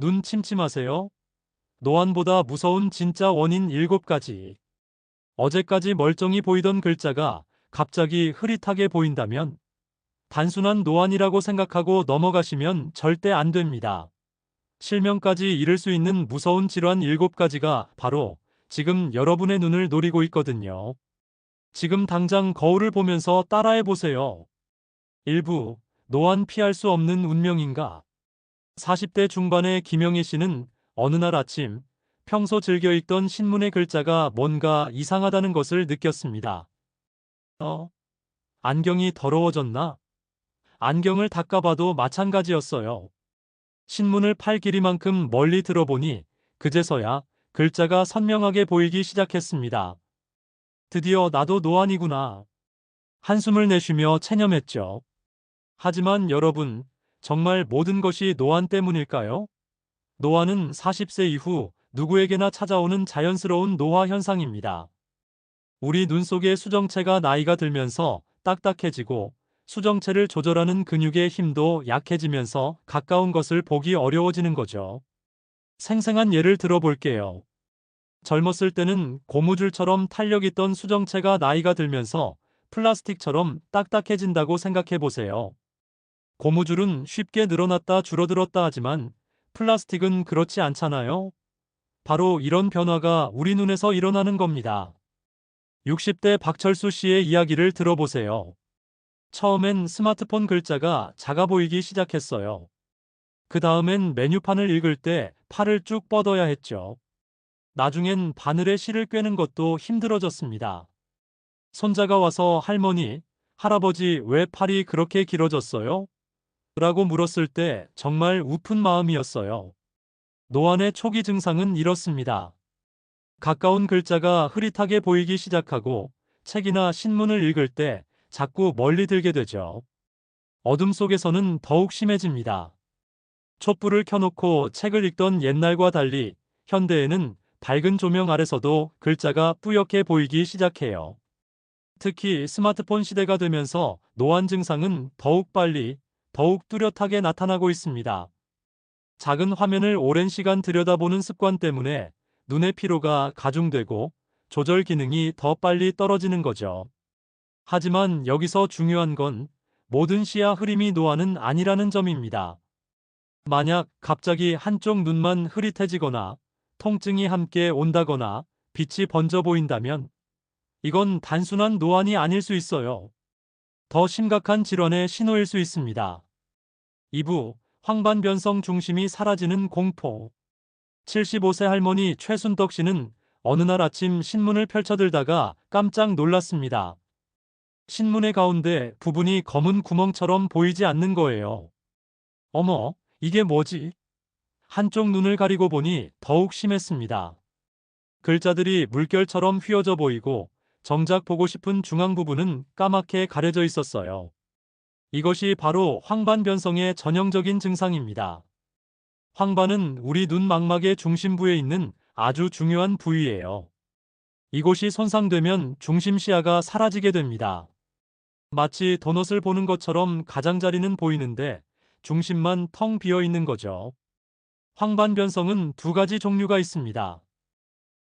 눈 침침하세요? 노안보다 무서운 진짜 원인 7가지. 어제까지 멀쩡히 보이던 글자가 갑자기 흐릿하게 보인다면 단순한 노안이라고 생각하고 넘어가시면 절대 안 됩니다. 실명까지 이를 수 있는 무서운 질환 7가지가 바로 지금 여러분의 눈을 노리고 있거든요. 지금 당장 거울을 보면서 따라해 보세요. 1부 노안 피할 수 없는 운명인가? 40대 중반의 김영희 씨는 어느 날 아침 평소 즐겨 읽던 신문의 글자가 뭔가 이상하다는 것을 느꼈습니다. 어? 안경이 더러워졌나? 안경을 닦아봐도 마찬가지였어요. 신문을 팔 길이만큼 멀리 들어보니 그제서야 글자가 선명하게 보이기 시작했습니다. 드디어 나도 노안이구나. 한숨을 내쉬며 체념했죠. 하지만 여러분, 정말 모든 것이 노안 때문일까요? 노안은 40세 이후 누구에게나 찾아오는 자연스러운 노화 현상입니다. 우리 눈 속의 수정체가 나이가 들면서 딱딱해지고 수정체를 조절하는 근육의 힘도 약해지면서 가까운 것을 보기 어려워지는 거죠. 생생한 예를 들어볼게요. 젊었을 때는 고무줄처럼 탄력 있던 수정체가 나이가 들면서 플라스틱처럼 딱딱해진다고 생각해 보세요. 고무줄은 쉽게 늘어났다 줄어들었다 하지만 플라스틱은 그렇지 않잖아요. 바로 이런 변화가 우리 눈에서 일어나는 겁니다. 60대 박철수 씨의 이야기를 들어보세요. 처음엔 스마트폰 글자가 작아 보이기 시작했어요. 그 다음엔 메뉴판을 읽을 때 팔을 쭉 뻗어야 했죠. 나중엔 바늘에 실을 꿰는 것도 힘들어졌습니다. 손자가 와서 할머니, 할아버지 왜 팔이 그렇게 길어졌어요? 라고 물었을 때 정말 우픈 마음이었어요. 노안의 초기 증상은 이렇습니다. 가까운 글자가 흐릿하게 보이기 시작하고 책이나 신문을 읽을 때 자꾸 멀리 들게 되죠. 어둠 속에서는 더욱 심해집니다. 촛불을 켜놓고 책을 읽던 옛날과 달리 현대에는 밝은 조명 아래서도 글자가 뿌옇게 보이기 시작해요. 특히 스마트폰 시대가 되면서 노안 증상은 더욱 빨리, 더욱 뚜렷하게 나타나고 있습니다. 작은 화면을 오랜 시간 들여다보는 습관 때문에 눈의 피로가 가중되고 조절 기능이 더 빨리 떨어지는 거죠. 하지만 여기서 중요한 건 모든 시야 흐림이 노안은 아니라는 점입니다. 만약 갑자기 한쪽 눈만 흐릿해지거나 통증이 함께 온다거나 빛이 번져 보인다면 이건 단순한 노안이 아닐 수 있어요. 더 심각한 질환의 신호일 수 있습니다. 2부 황반변성 중심이 사라지는 공포 75세 할머니 최순덕 씨는 어느 날 아침 신문을 펼쳐들다가 깜짝 놀랐습니다. 신문의 가운데 부분이 검은 구멍처럼 보이지 않는 거예요. 어머, 이게 뭐지? 한쪽 눈을 가리고 보니 더욱 심했습니다. 글자들이 물결처럼 휘어져 보이고 정작 보고 싶은 중앙 부분은 까맣게 가려져 있었어요. 이것이 바로 황반 변성의 전형적인 증상입니다. 황반은 우리 눈 망막의 중심부에 있는 아주 중요한 부위예요. 이곳이 손상되면 중심 시야가 사라지게 됩니다. 마치 도넛을 보는 것처럼 가장자리는 보이는데 중심만 텅 비어 있는 거죠. 황반 변성은 두 가지 종류가 있습니다.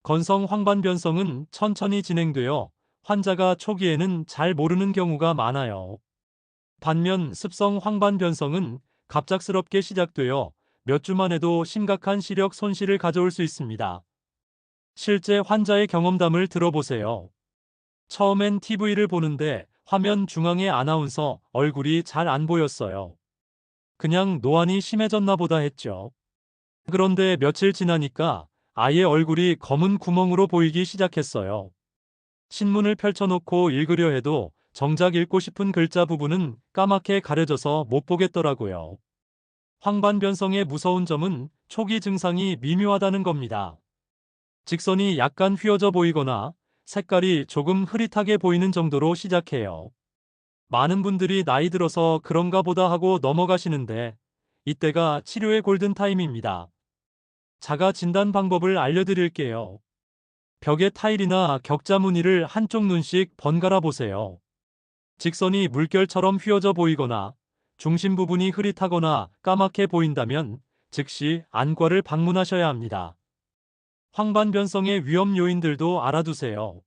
건성 황반변성은 천천히 진행되어 환자가 초기에는 잘 모르는 경우가 많아요. 반면 습성 황반변성은 갑작스럽게 시작되어 몇 주만 해도 심각한 시력 손실을 가져올 수 있습니다. 실제 환자의 경험담을 들어보세요. 처음엔 TV를 보는데 화면 중앙의 아나운서 얼굴이 잘 안 보였어요. 그냥 노안이 심해졌나 보다 했죠. 그런데 며칠 지나니까 아예 얼굴이 검은 구멍으로 보이기 시작했어요. 신문을 펼쳐놓고 읽으려 해도 정작 읽고 싶은 글자 부분은 까맣게 가려져서 못 보겠더라고요. 황반변성의 무서운 점은 초기 증상이 미묘하다는 겁니다. 직선이 약간 휘어져 보이거나 색깔이 조금 흐릿하게 보이는 정도로 시작해요. 많은 분들이 나이 들어서 그런가 보다 하고 넘어가시는데 이때가 치료의 골든타임입니다. 자가 진단 방법을 알려드릴게요. 벽에 타일이나 격자 무늬를 한쪽 눈씩 번갈아 보세요. 직선이 물결처럼 휘어져 보이거나 중심 부분이 흐릿하거나 까맣게 보인다면 즉시 안과를 방문하셔야 합니다. 황반 변성의 위험 요인들도 알아두세요.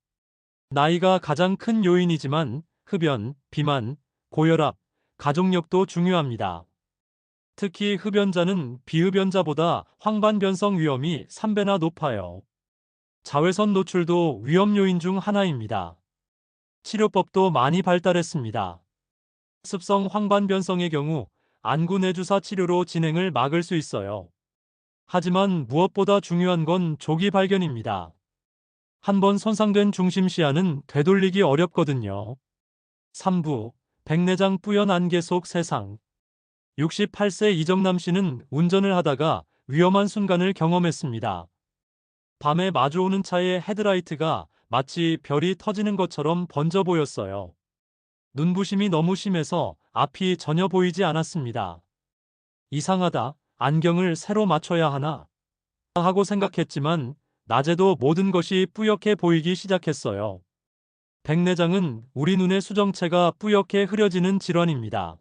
나이가 가장 큰 요인이지만 흡연, 비만, 고혈압, 가족력도 중요합니다. 특히 흡연자는 비흡연자보다 황반 변성 위험이 3배나 높아요. 자외선 노출도 위험 요인 중 하나입니다. 치료법도 많이 발달했습니다. 습성 황반 변성의 경우 안구 내주사 치료로 진행을 막을 수 있어요. 하지만 무엇보다 중요한 건 조기 발견입니다. 한번 손상된 중심 시야는 되돌리기 어렵거든요. 3부 백내장 뿌연 안개 속 세상 68세 이정남 씨는 운전을 하다가 위험한 순간을 경험했습니다. 밤에 마주오는 차의 헤드라이트가 마치 별이 터지는 것처럼 번져 보였어요. 눈부심이 너무 심해서 앞이 전혀 보이지 않았습니다. 이상하다. 안경을 새로 맞춰야 하나? 하고 생각했지만 낮에도 모든 것이 뿌옇게 보이기 시작했어요. 백내장은 우리 눈의 수정체가 뿌옇게 흐려지는 질환입니다.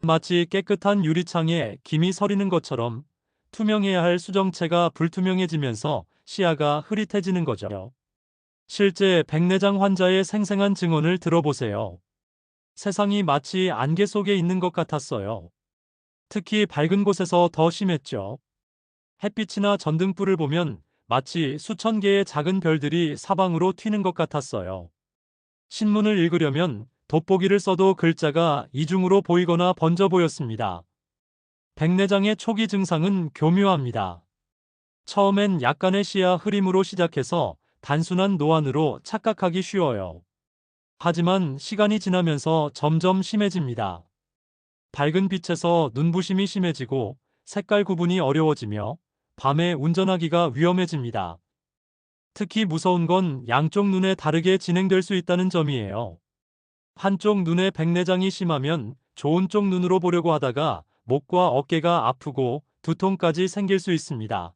마치 깨끗한 유리창에 김이 서리는 것처럼 투명해야 할 수정체가 불투명해지면서 시야가 흐릿해지는 거죠. 실제 백내장 환자의 생생한 증언을 들어보세요. 세상이 마치 안개 속에 있는 것 같았어요. 특히 밝은 곳에서 더 심했죠. 햇빛이나 전등불을 보면 마치 수천 개의 작은 별들이 사방으로 튀는 것 같았어요. 신문을 읽으려면 돋보기를 써도 글자가 이중으로 보이거나 번져 보였습니다. 백내장의 초기 증상은 교묘합니다. 처음엔 약간의 시야 흐림으로 시작해서 단순한 노안으로 착각하기 쉬워요. 하지만 시간이 지나면서 점점 심해집니다. 밝은 빛에서 눈부심이 심해지고 색깔 구분이 어려워지며 밤에 운전하기가 위험해집니다. 특히 무서운 건 양쪽 눈에 다르게 진행될 수 있다는 점이에요. 한쪽 눈에 백내장이 심하면 좋은 쪽 눈으로 보려고 하다가 목과 어깨가 아프고 두통까지 생길 수 있습니다.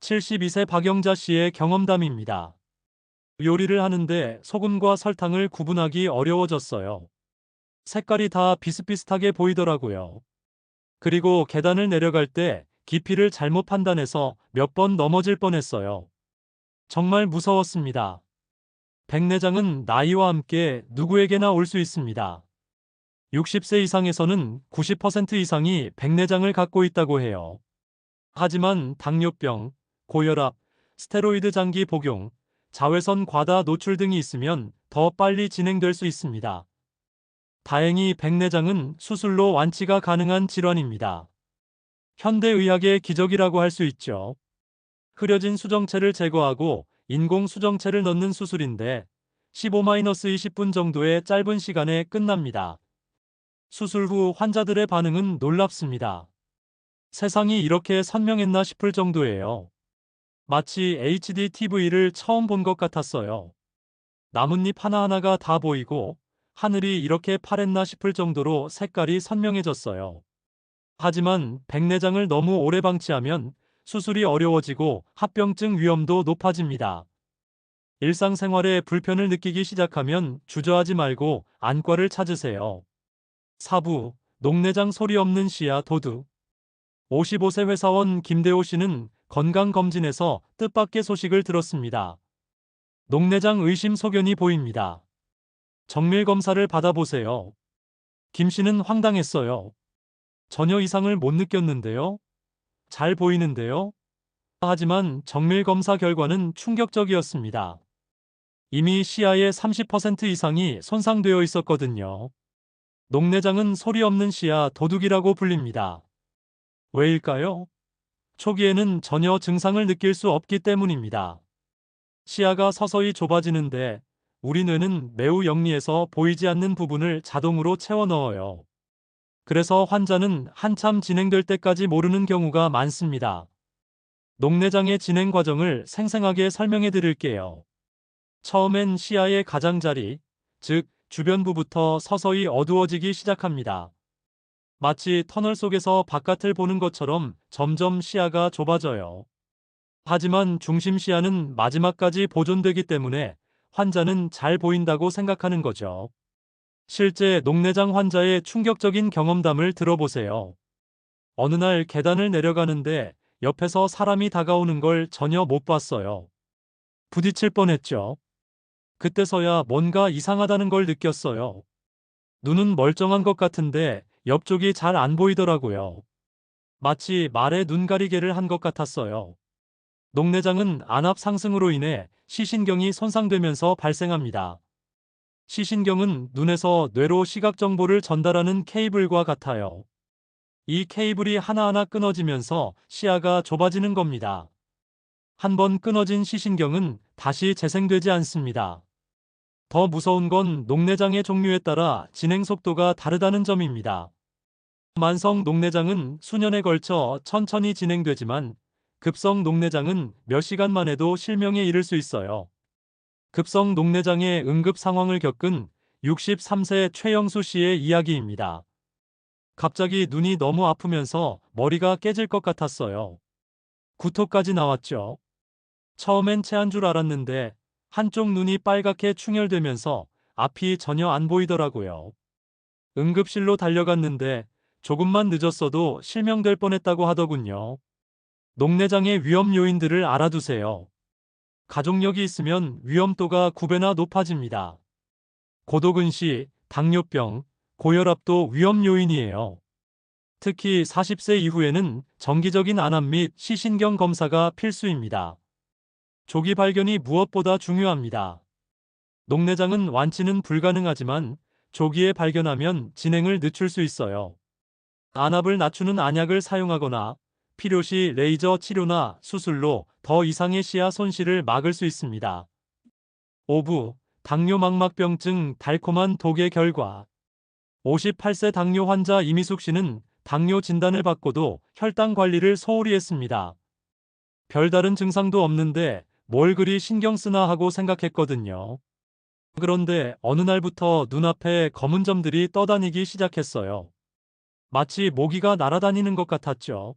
72세 박영자 씨의 경험담입니다. 요리를 하는데 소금과 설탕을 구분하기 어려워졌어요. 색깔이 다 비슷비슷하게 보이더라고요. 그리고 계단을 내려갈 때 깊이를 잘못 판단해서 몇 번 넘어질 뻔했어요. 정말 무서웠습니다. 백내장은 나이와 함께 누구에게나 올 수 있습니다. 60세 이상에서는 90% 이상이 백내장을 갖고 있다고 해요. 하지만 당뇨병, 고혈압, 스테로이드 장기 복용, 자외선 과다 노출 등이 있으면 더 빨리 진행될 수 있습니다. 다행히 백내장은 수술로 완치가 가능한 질환입니다. 현대의학의 기적이라고 할 수 있죠. 흐려진 수정체를 제거하고 인공 수정체를 넣는 수술인데 15-20분 정도의 짧은 시간에 끝납니다. 수술 후 환자들의 반응은 놀랍습니다. 세상이 이렇게 선명했나 싶을 정도예요. 마치 HD TV를 처음 본 것 같았어요. 나뭇잎 하나하나가 다 보이고 하늘이 이렇게 파랬나 싶을 정도로 색깔이 선명해졌어요. 하지만 백내장을 너무 오래 방치하면 수술이 어려워지고 합병증 위험도 높아집니다. 일상생활에 불편을 느끼기 시작하면 주저하지 말고 안과를 찾으세요. 사부, 녹내장 소리 없는 시야 도둑. 55세 회사원 김대호 씨는 건강검진에서 뜻밖의 소식을 들었습니다. 녹내장 의심 소견이 보입니다. 정밀 검사를 받아보세요. 김 씨는 황당했어요. 전혀 이상을 못 느꼈는데요. 잘 보이는데요. 하지만 정밀 검사 결과는 충격적이었습니다. 이미 시야의 30% 이상이 손상되어 있었거든요. 녹내장은 소리 없는 시야 도둑이라고 불립니다. 왜일까요? 초기에는 전혀 증상을 느낄 수 없기 때문입니다. 시야가 서서히 좁아지는데 우리 뇌는 매우 영리해서 보이지 않는 부분을 자동으로 채워 넣어요. 그래서 환자는 한참 진행될 때까지 모르는 경우가 많습니다. 녹내장의 진행 과정을 생생하게 설명해 드릴게요. 처음엔 시야의 가장자리, 즉 주변부부터 서서히 어두워지기 시작합니다. 마치 터널 속에서 바깥을 보는 것처럼 점점 시야가 좁아져요. 하지만 중심 시야는 마지막까지 보존되기 때문에 환자는 잘 보인다고 생각하는 거죠. 실제 녹내장 환자의 충격적인 경험담을 들어보세요. 어느 날 계단을 내려가는데 옆에서 사람이 다가오는 걸 전혀 못 봤어요. 부딪힐 뻔했죠. 그때서야 뭔가 이상하다는 걸 느꼈어요. 눈은 멀쩡한 것 같은데 옆쪽이 잘 안 보이더라고요. 마치 말에 눈 가리개를 한 것 같았어요. 녹내장은 안압 상승으로 인해 시신경이 손상되면서 발생합니다. 시신경은 눈에서 뇌로 시각 정보를 전달하는 케이블과 같아요. 이 케이블이 하나하나 끊어지면서 시야가 좁아지는 겁니다. 한 번 끊어진 시신경은 다시 재생되지 않습니다. 더 무서운 건 녹내장의 종류에 따라 진행 속도가 다르다는 점입니다. 만성 녹내장은 수년에 걸쳐 천천히 진행되지만 급성 녹내장은 몇 시간만 해도 실명에 이를 수 있어요. 급성 녹내장의 응급 상황을 겪은 63세 최영수 씨의 이야기입니다. 갑자기 눈이 너무 아프면서 머리가 깨질 것 같았어요. 구토까지 나왔죠. 처음엔 체한 줄 알았는데 한쪽 눈이 빨갛게 충혈되면서 앞이 전혀 안 보이더라고요. 응급실로 달려갔는데 조금만 늦었어도 실명될 뻔했다고 하더군요. 녹내장의 위험 요인들을 알아두세요. 가족력이 있으면 위험도가 9배나 높아집니다. 고도근시, 당뇨병, 고혈압도 위험 요인이에요. 특히 40세 이후에는 정기적인 안암 및 시신경 검사가 필수입니다. 조기 발견이 무엇보다 중요합니다. 녹내장은 완치는 불가능하지만 조기에 발견하면 진행을 늦출 수 있어요. 안압을 낮추는 안약을 사용하거나 필요시 레이저 치료나 수술로 더 이상의 시야 손실을 막을 수 있습니다. 5부 당뇨망막병증 달콤한 독의 결과 58세 당뇨 환자 이미숙 씨는 당뇨 진단을 받고도 혈당 관리를 소홀히 했습니다. 별다른 증상도 없는데 뭘 그리 신경 쓰나 하고 생각했거든요. 그런데 어느 날부터 눈앞에 검은 점들이 떠다니기 시작했어요. 마치 모기가 날아다니는 것 같았죠.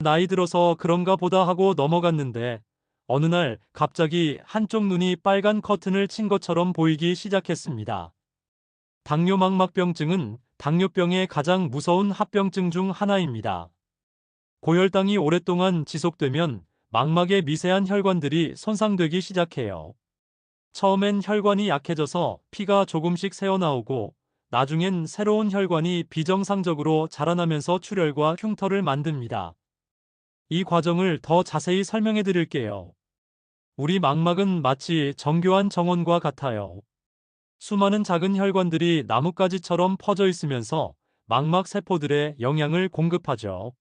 나이 들어서 그런가 보다 하고 넘어갔는데 어느 날 갑자기 한쪽 눈이 빨간 커튼을 친 것처럼 보이기 시작했습니다. 당뇨망막병증은 당뇨병의 가장 무서운 합병증 중 하나입니다. 고혈당이 오랫동안 지속되면 망막의 미세한 혈관들이 손상되기 시작해요. 처음엔 혈관이 약해져서 피가 조금씩 새어나오고 나중엔 새로운 혈관이 비정상적으로 자라나면서 출혈과 흉터를 만듭니다. 이 과정을 더 자세히 설명해 드릴게요. 우리 망막은 마치 정교한 정원과 같아요. 수많은 작은 혈관들이 나뭇가지처럼 퍼져 있으면서 망막 세포들의 영양을 공급하죠.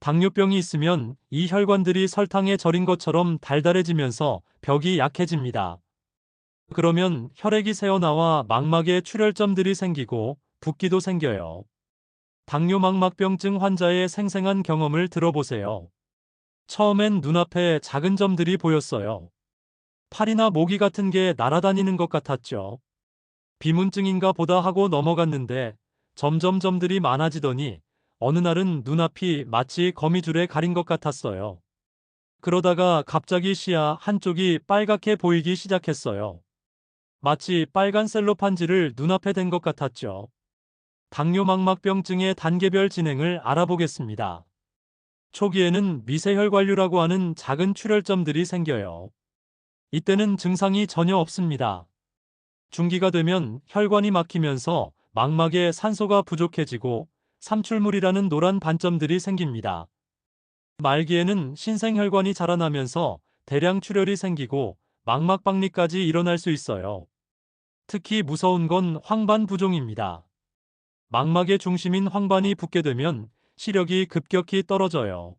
당뇨병이 있으면 이 혈관들이 설탕에 절인 것처럼 달달해지면서 벽이 약해집니다. 그러면 혈액이 새어나와 망막에 출혈점들이 생기고 붓기도 생겨요. 당뇨망막병증 환자의 생생한 경험을 들어보세요. 처음엔 눈앞에 작은 점들이 보였어요. 팔이나 모기 같은 게 날아다니는 것 같았죠. 비문증인가 보다 하고 넘어갔는데 점점 점들이 많아지더니 어느 날은 눈앞이 마치 거미줄에 가린 것 같았어요. 그러다가 갑자기 시야 한쪽이 빨갛게 보이기 시작했어요. 마치 빨간 셀로판지를 눈앞에 댄 것 같았죠. 당뇨망막병증의 단계별 진행을 알아보겠습니다. 초기에는 미세혈관류라고 하는 작은 출혈점들이 생겨요. 이때는 증상이 전혀 없습니다. 중기가 되면 혈관이 막히면서 망막에 산소가 부족해지고 삼출물이라는 노란 반점들이 생깁니다. 말기에는 신생혈관이 자라나면서 대량 출혈이 생기고 망막 박리까지 일어날 수 있어요. 특히 무서운 건 황반 부종입니다. 망막의 중심인 황반이 붓게 되면 시력이 급격히 떨어져요.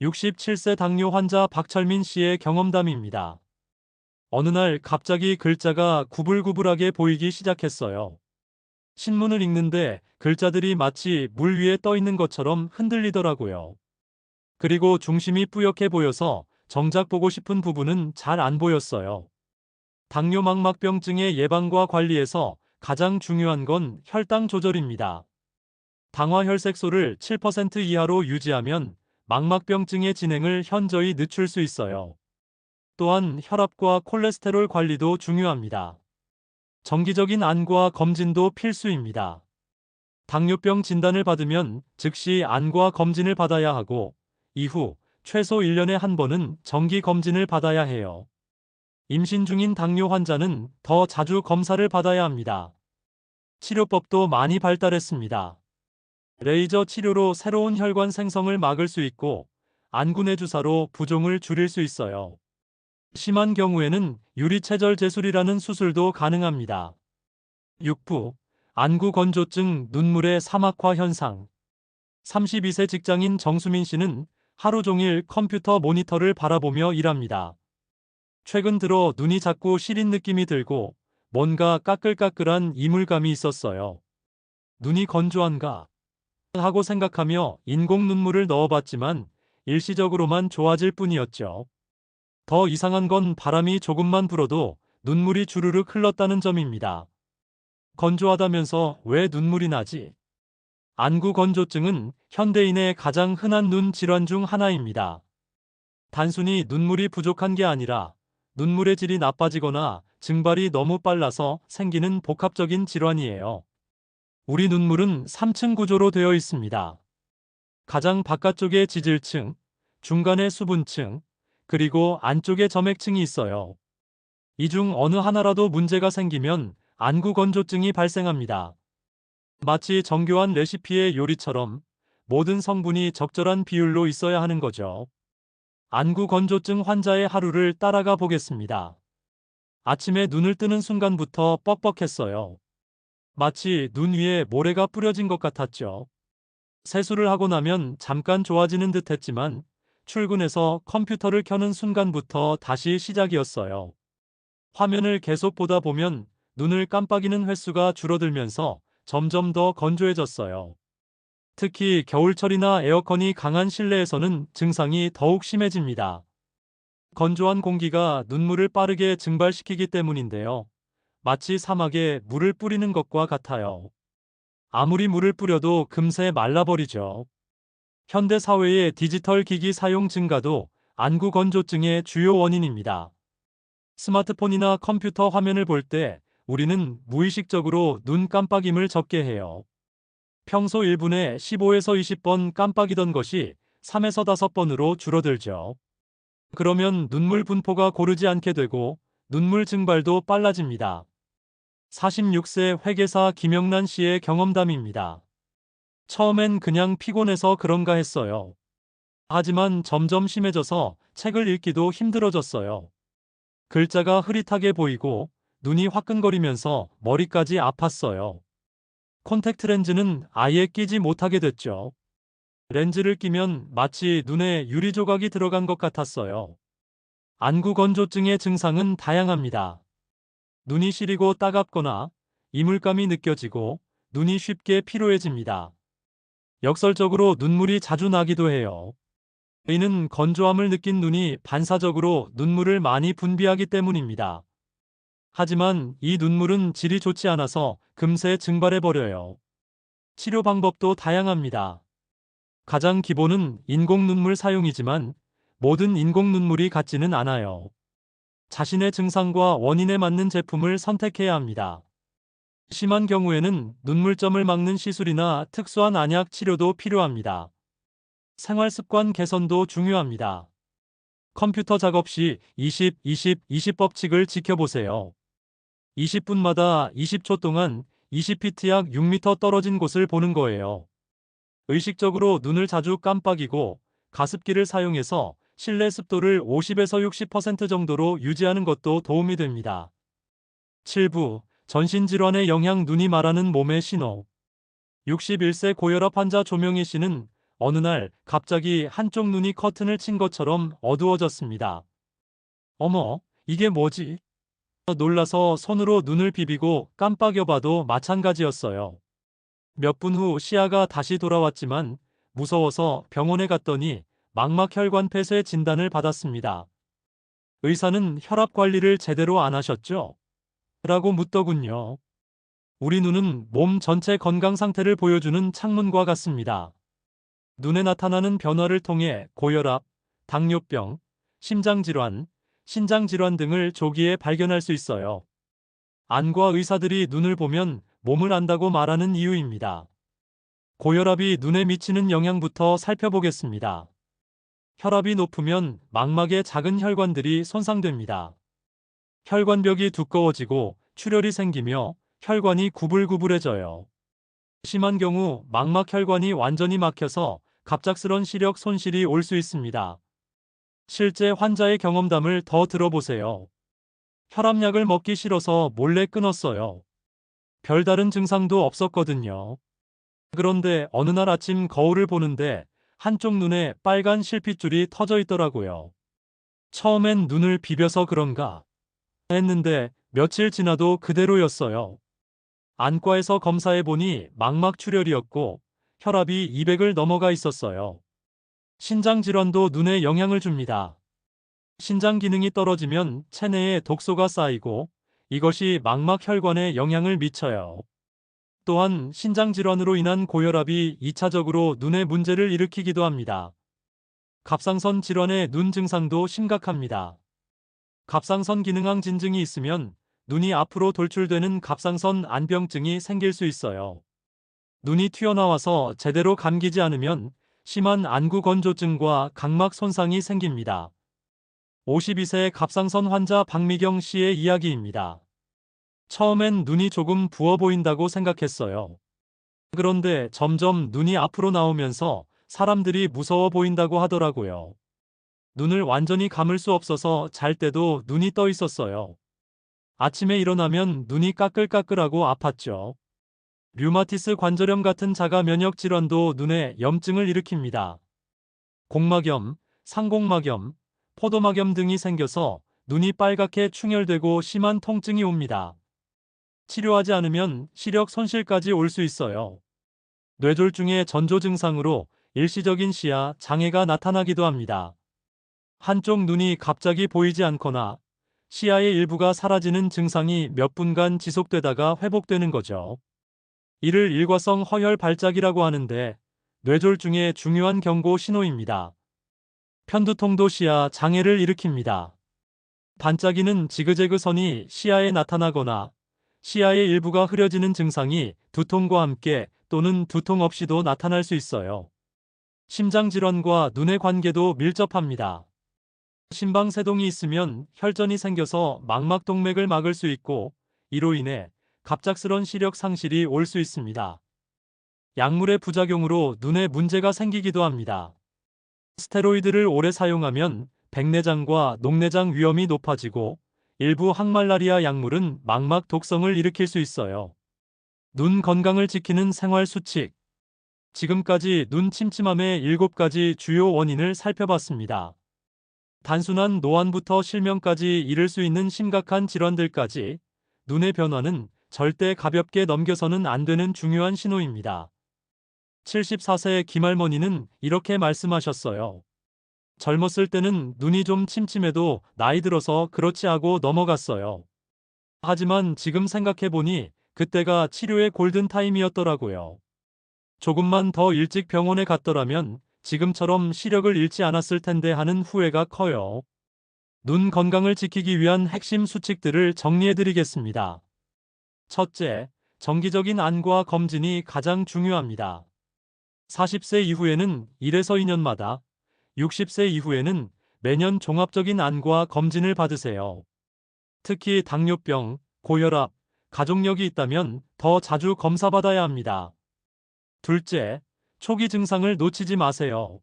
67세 당뇨 환자 박철민 씨의 경험담입니다. 어느 날 갑자기 글자가 구불구불하게 보이기 시작했어요. 신문을 읽는데 글자들이 마치 물 위에 떠 있는 것처럼 흔들리더라고요. 그리고 중심이 뿌옇게 보여서 정작 보고 싶은 부분은 잘 안 보였어요. 당뇨망막병증의 예방과 관리에서 가장 중요한 건 혈당 조절입니다. 당화혈색소를 7% 이하로 유지하면 망막병증의 진행을 현저히 늦출 수 있어요. 또한 혈압과 콜레스테롤 관리도 중요합니다. 정기적인 안과 검진도 필수입니다. 당뇨병 진단을 받으면 즉시 안과 검진을 받아야 하고 이후 최소 1년에 한 번은 정기 검진을 받아야 해요. 임신 중인 당뇨 환자는 더 자주 검사를 받아야 합니다. 치료법도 많이 발달했습니다. 레이저 치료로 새로운 혈관 생성을 막을 수 있고 안구내 주사로 부종을 줄일 수 있어요. 심한 경우에는 유리체절 제술이라는 수술도 가능합니다. 6부 안구 건조증 눈물의 사막화 현상 32세 직장인 정수민 씨는 하루 종일 컴퓨터 모니터를 바라보며 일합니다. 최근 들어 눈이 자꾸 시린 느낌이 들고 뭔가 까끌까끌한 이물감이 있었어요. 눈이 건조한가 하고 생각하며 인공 눈물을 넣어봤지만 일시적으로만 좋아질 뿐이었죠. 더 이상한 건 바람이 조금만 불어도 눈물이 주르륵 흘렀다는 점입니다. 건조하다면서 왜 눈물이 나지? 안구 건조증은 현대인의 가장 흔한 눈 질환 중 하나입니다. 단순히 눈물이 부족한 게 아니라 눈물의 질이 나빠지거나 증발이 너무 빨라서 생기는 복합적인 질환이에요. 우리 눈물은 3층 구조로 되어 있습니다. 가장 바깥쪽에 지질층, 중간에 수분층, 그리고 안쪽에 점액층이 있어요. 이 중 어느 하나라도 문제가 생기면 안구 건조증이 발생합니다. 마치 정교한 레시피의 요리처럼 모든 성분이 적절한 비율로 있어야 하는 거죠. 안구 건조증 환자의 하루를 따라가 보겠습니다. 아침에 눈을 뜨는 순간부터 뻑뻑했어요. 마치 눈 위에 모래가 뿌려진 것 같았죠. 세수를 하고 나면 잠깐 좋아지는 듯 했지만 출근해서 컴퓨터를 켜는 순간부터 다시 시작이었어요. 화면을 계속 보다 보면 눈을 깜빡이는 횟수가 줄어들면서 점점 더 건조해졌어요. 특히 겨울철이나 에어컨이 강한 실내에서는 증상이 더욱 심해집니다. 건조한 공기가 눈물을 빠르게 증발시키기 때문인데요. 마치 사막에 물을 뿌리는 것과 같아요. 아무리 물을 뿌려도 금세 말라버리죠. 현대 사회의 디지털 기기 사용 증가도 안구 건조증의 주요 원인입니다. 스마트폰이나 컴퓨터 화면을 볼 때 우리는 무의식적으로 눈 깜빡임을 적게 해요. 평소 1분에 15에서 20번 깜빡이던 것이 3에서 5번으로 줄어들죠. 그러면 눈물 분포가 고르지 않게 되고 눈물 증발도 빨라집니다. 46세 회계사 김영란 씨의 경험담입니다. 처음엔 그냥 피곤해서 그런가 했어요. 하지만 점점 심해져서 책을 읽기도 힘들어졌어요. 글자가 흐릿하게 보이고 눈이 화끈거리면서 머리까지 아팠어요. 콘택트 렌즈는 아예 끼지 못하게 됐죠. 렌즈를 끼면 마치 눈에 유리 조각이 들어간 것 같았어요. 안구 건조증의 증상은 다양합니다. 눈이 시리고 따갑거나 이물감이 느껴지고 눈이 쉽게 피로해집니다. 역설적으로 눈물이 자주 나기도 해요. 이는 건조함을 느낀 눈이 반사적으로 눈물을 많이 분비하기 때문입니다. 하지만 이 눈물은 질이 좋지 않아서 금세 증발해버려요. 치료 방법도 다양합니다. 가장 기본은 인공 눈물 사용이지만 모든 인공 눈물이 같지는 않아요. 자신의 증상과 원인에 맞는 제품을 선택해야 합니다. 심한 경우에는 눈물점을 막는 시술이나 특수한 안약 치료도 필요합니다. 생활 습관 개선도 중요합니다. 컴퓨터 작업 시 20, 20, 20 법칙을 지켜보세요. 20분마다 20초 동안 20피트 약 6m 떨어진 곳을 보는 거예요. 의식적으로 눈을 자주 깜빡이고 가습기를 사용해서 실내 습도를 50에서 60% 정도로 유지하는 것도 도움이 됩니다. 7부 전신질환의 영향 눈이 말하는 몸의 신호 61세 고혈압 환자 조명희 씨는 어느 날 갑자기 한쪽 눈이 커튼을 친 것처럼 어두워졌습니다. 어머, 이게 뭐지? 놀라서 손으로 눈을 비비고 깜빡여봐도 마찬가지였어요. 몇 분 후 시야가 다시 돌아왔지만 무서워서 병원에 갔더니 망막혈관 폐쇄 진단을 받았습니다. 의사는 혈압 관리를 제대로 안 하셨죠? 라고 묻더군요. 우리 눈은 몸 전체 건강 상태를 보여주는 창문과 같습니다. 눈에 나타나는 변화를 통해 고혈압, 당뇨병, 심장질환, 신장 질환 등을 조기에 발견할 수 있어요. 안과 의사들이 눈을 보면 몸을 안다고 말하는 이유입니다. 고혈압이 눈에 미치는 영향부터 살펴보겠습니다. 혈압이 높으면 망막의 작은 혈관들이 손상됩니다. 혈관벽이 두꺼워지고 출혈이 생기며 혈관이 구불구불해져요. 심한 경우 망막 혈관이 완전히 막혀서 갑작스런 시력 손실이 올 수 있습니다. 실제 환자의 경험담을 더 들어보세요. 혈압약을 먹기 싫어서 몰래 끊었어요. 별다른 증상도 없었거든요. 그런데 어느 날 아침 거울을 보는데 한쪽 눈에 빨간 실핏줄이 터져 있더라고요. 처음엔 눈을 비벼서 그런가 했는데 며칠 지나도 그대로였어요. 안과에서 검사해 보니 망막 출혈이었고 혈압이 200을 넘어가 있었어요. 신장 질환도 눈에 영향을 줍니다. 신장 기능이 떨어지면 체내에 독소가 쌓이고 이것이 망막 혈관에 영향을 미쳐요. 또한 신장 질환으로 인한 고혈압이 2차적으로 눈에 문제를 일으키기도 합니다. 갑상선 질환의 눈 증상도 심각합니다. 갑상선 기능항 진증이 있으면 눈이 앞으로 돌출되는 갑상선 안병증이 생길 수 있어요. 눈이 튀어나와서 제대로 감기지 않으면 심한 안구 건조증과 각막 손상이 생깁니다. 52세 갑상선 환자 박미경 씨의 이야기입니다. 처음엔 눈이 조금 부어 보인다고 생각했어요. 그런데 점점 눈이 앞으로 나오면서 사람들이 무서워 보인다고 하더라고요. 눈을 완전히 감을 수 없어서 잘 때도 눈이 떠 있었어요. 아침에 일어나면 눈이 까끌까끌하고 아팠죠. 류마티스 관절염 같은 자가 면역 질환도 눈에 염증을 일으킵니다. 공막염, 상공막염, 포도막염 등이 생겨서 눈이 빨갛게 충혈되고 심한 통증이 옵니다. 치료하지 않으면 시력 손실까지 올 수 있어요. 뇌졸중의 전조 증상으로 일시적인 시야 장애가 나타나기도 합니다. 한쪽 눈이 갑자기 보이지 않거나 시야의 일부가 사라지는 증상이 몇 분간 지속되다가 회복되는 거죠. 이를 일과성 허혈 발작이라고 하는데 뇌졸중의 중요한 경고 신호입니다. 편두통도 시야 장애를 일으킵니다. 반짝이는 지그재그 선이 시야에 나타나거나 시야의 일부가 흐려지는 증상이 두통과 함께 또는 두통 없이도 나타날 수 있어요. 심장 질환과 눈의 관계도 밀접합니다. 심방세동이 있으면 혈전이 생겨서 망막동맥을 막을 수 있고 이로 인해 갑작스런 시력 상실이 올 수 있습니다. 약물의 부작용으로 눈에 문제가 생기기도 합니다. 스테로이드를 오래 사용하면 백내장과 녹내장 위험이 높아지고 일부 항말라리아 약물은 망막 독성을 일으킬 수 있어요. 눈 건강을 지키는 생활 수칙. 지금까지 눈 침침함의 7가지 주요 원인을 살펴봤습니다. 단순한 노안부터 실명까지 이를 수 있는 심각한 질환들까지 눈의 변화는 절대 가볍게 넘겨서는 안 되는 중요한 신호입니다. 74세 김할머니는 이렇게 말씀하셨어요. 젊었을 때는 눈이 좀 침침해도 나이 들어서 그렇지 하고 넘어갔어요. 하지만 지금 생각해보니 그때가 치료의 골든타임이었더라고요. 조금만 더 일찍 병원에 갔더라면 지금처럼 시력을 잃지 않았을 텐데 하는 후회가 커요. 눈 건강을 지키기 위한 핵심 수칙들을 정리해드리겠습니다. 첫째, 정기적인 안과 검진이 가장 중요합니다. 40세 이후에는 1에서 2년마다, 60세 이후에는 매년 종합적인 안과 검진을 받으세요. 특히 당뇨병, 고혈압, 가족력이 있다면 더 자주 검사받아야 합니다. 둘째, 초기 증상을 놓치지 마세요.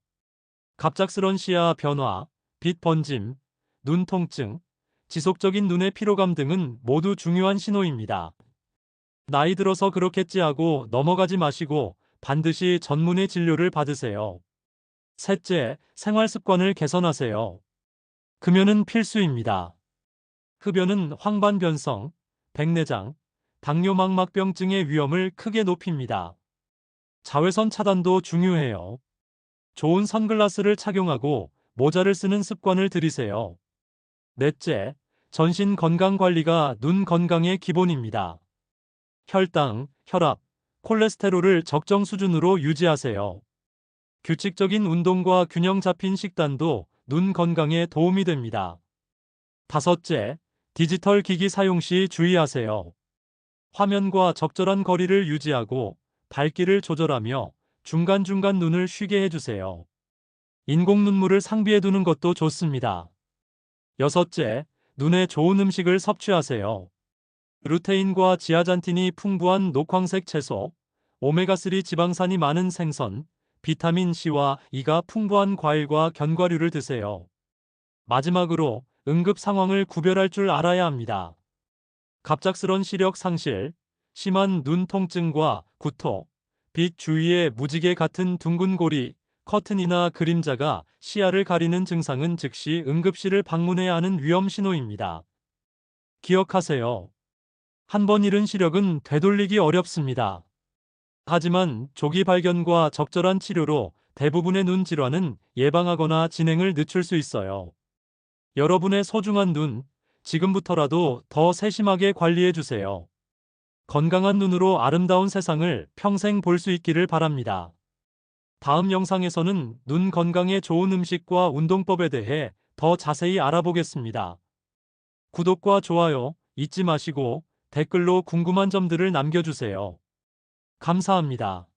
갑작스런 시야 변화, 빛 번짐, 눈 통증, 지속적인 눈의 피로감 등은 모두 중요한 신호입니다. 나이 들어서 그렇겠지 하고 넘어가지 마시고 반드시 전문의 진료를 받으세요. 셋째, 생활 습관을 개선하세요. 금연은 필수입니다. 흡연은 황반 변성, 백내장, 당뇨망막병증의 위험을 크게 높입니다. 자외선 차단도 중요해요. 좋은 선글라스를 착용하고 모자를 쓰는 습관을 들이세요. 넷째, 전신 건강 관리가 눈 건강의 기본입니다. 혈당, 혈압, 콜레스테롤을 적정 수준으로 유지하세요. 규칙적인 운동과 균형 잡힌 식단도 눈 건강에 도움이 됩니다. 다섯째, 디지털 기기 사용 시 주의하세요. 화면과 적절한 거리를 유지하고 밝기를 조절하며 중간중간 눈을 쉬게 해주세요. 인공 눈물을 상비해 두는 것도 좋습니다. 여섯째, 눈에 좋은 음식을 섭취하세요. 루테인과 지아잔틴이 풍부한 녹황색 채소, 오메가3 지방산이 많은 생선, 비타민 C와 E가 풍부한 과일과 견과류를 드세요. 마지막으로 응급 상황을 구별할 줄 알아야 합니다. 갑작스런 시력 상실, 심한 눈 통증과 구토, 빛 주위에 무지개 같은 둥근 고리, 커튼이나 그림자가 시야를 가리는 증상은 즉시 응급실을 방문해야 하는 위험 신호입니다. 기억하세요. 한 번 잃은 시력은 되돌리기 어렵습니다. 하지만 조기 발견과 적절한 치료로 대부분의 눈 질환은 예방하거나 진행을 늦출 수 있어요. 여러분의 소중한 눈, 지금부터라도 더 세심하게 관리해 주세요. 건강한 눈으로 아름다운 세상을 평생 볼 수 있기를 바랍니다. 다음 영상에서는 눈 건강에 좋은 음식과 운동법에 대해 더 자세히 알아보겠습니다. 구독과 좋아요 잊지 마시고 댓글로 궁금한 점들을 남겨주세요. 감사합니다.